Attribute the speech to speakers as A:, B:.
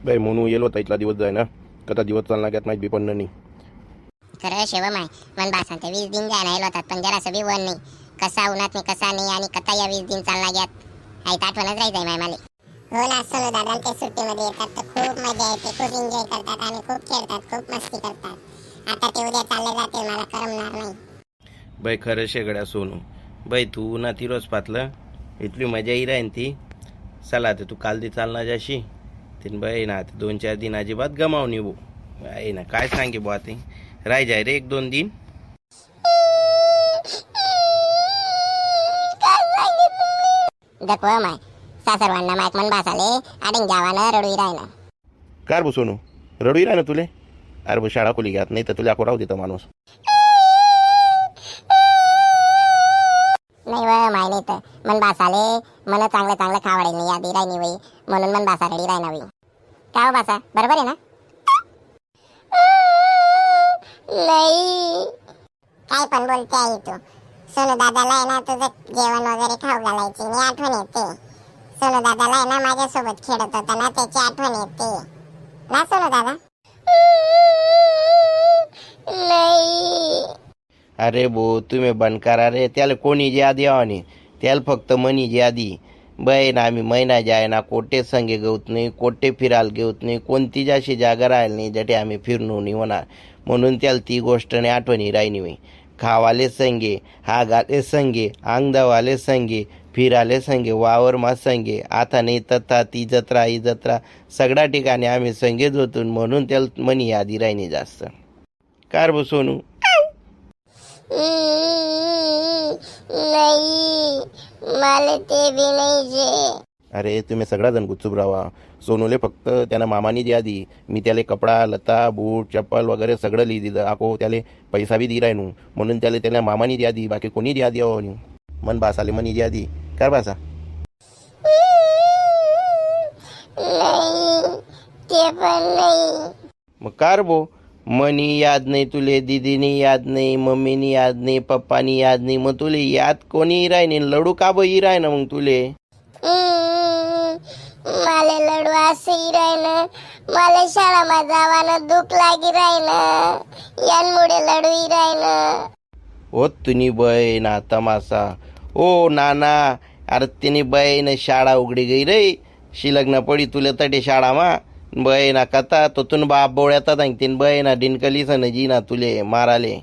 A: बाई म्हणून येलो होता इथला दिवस जाय ना कथा दिवस चालला त्यात माहिती पण नाही.
B: खरं शेवम आहे. मन बा सांगते वीस दिन जायला येलो होतात पण जरा बी वन नाही. कसा उन्हात नाही कसा नाही आणि कथा या वीस दिन चालला ग्यात आई आठवणच राहायचंय माय मला. हो ना सोनू दादा ते सुट्टीमध्ये येतात तर खूप मजा येते खूप एन्जॉय करतात आणि खूप खेळतात खूप मस्ती करतात. आता ते उद्या चालले जातील मला करमणार नाही.
A: बाई खरं शेगड्या सोनू. बाई तू ना ती रोज पातलं इथली मजा ही राहीन ती. चला ते तू काल दी चालना जाशी तीन बाई ना ते दोन चार दिन अजिबात गमावून येऊ बाई ना काय सांगे बुवा ते राय जाय रे एक दोन दिन.
B: दखव माय. सासरवांना मायक मन बासाले आडिंग जावानं रडू राहिला.
A: कार बो सोनू? रडू राह ना तुले? अरे बो शाळा खोली घ्यात नाही तर तुला राहू देतो माणूस.
B: नाही व माय नाही तर मन बासाले मन चांगलं चांगलं खावाडे नाही यादी राहिनी वई. म्हणून मन बासा रडी राहिना वई. हो बासा? बरोबर आहे ना? नाही काय पण बोलते आई तू. सोनू दादाला आहे ना तुझं जेवण वगैरे खाऊ घालायची मी आठवण येते. सोनू दादाला आहे ना माझ्यासोबत खेळत होता ना त्याची आठवण येते. ना सोनू दादा? नाही
A: अरे बो तुम्ही बंद करा रे त्याला कोणी यादी आणि त्याला फक्त मनी यादी. बहीण आम्ही महिना जायना ना कोटे संगे गवत नाही कोटे फिरायला घेऊत नाही कोणती जाशी जागा राहिली नाही जटे आम्ही फिरणू नाही होणार. म्हणून त्याला ती गोष्ट नाही आठवणी राहिनी मी खावाले संगे हागाले संगे अंगदावाले संगे फिराले संगे वावर मा संगे आता नाही तथा ती जत्रा ही जत्रा सगळ्या ठिकाणी आम्ही संगे होतो म्हणून त्याला मनी यादी राहिनी जास्त. कार बो सोनू
B: नाही मला ते बी नाही जे.
A: अरे तुम्ही सगळा जण गुपचूप राहा सोनूले फक्त त्यानं मामानी द्या दी. मी त्याला कपडा लता बूट चप्पल वगैरे सगळं लिहि दिलं. आको त्याले पैसा बी दी राहिनू म्हणून त्याला त्याला मामानी द्या दी. बाकी कोणी द्या द्या मन बासाले मनी द्या दी. काय बासा.
B: नाही ते पण नाही.
A: मग कार बो मनी याद नाही तुले दीदीनी याद नाही मम्मीनी याद नाही पप्पानी याद नाही मग तुले याद कोणी राही नाही लडू का बही राही ना मग तुले?
B: मला लडू असंही राहिलं मला शाळाમાં जावानं दुःख लागी राहिलं यांमुळे लडूही राहिलं
A: ओ तुनी बहीण ना तमासा ओ नाना अरे तिने बहीण शाळा उघडी गई रे शिलग्न पडी तुला तटे शाळामा. बहीणा कथा तो तुन बाप बोळ्यात ना बहीणा सन जी ना तुले माराले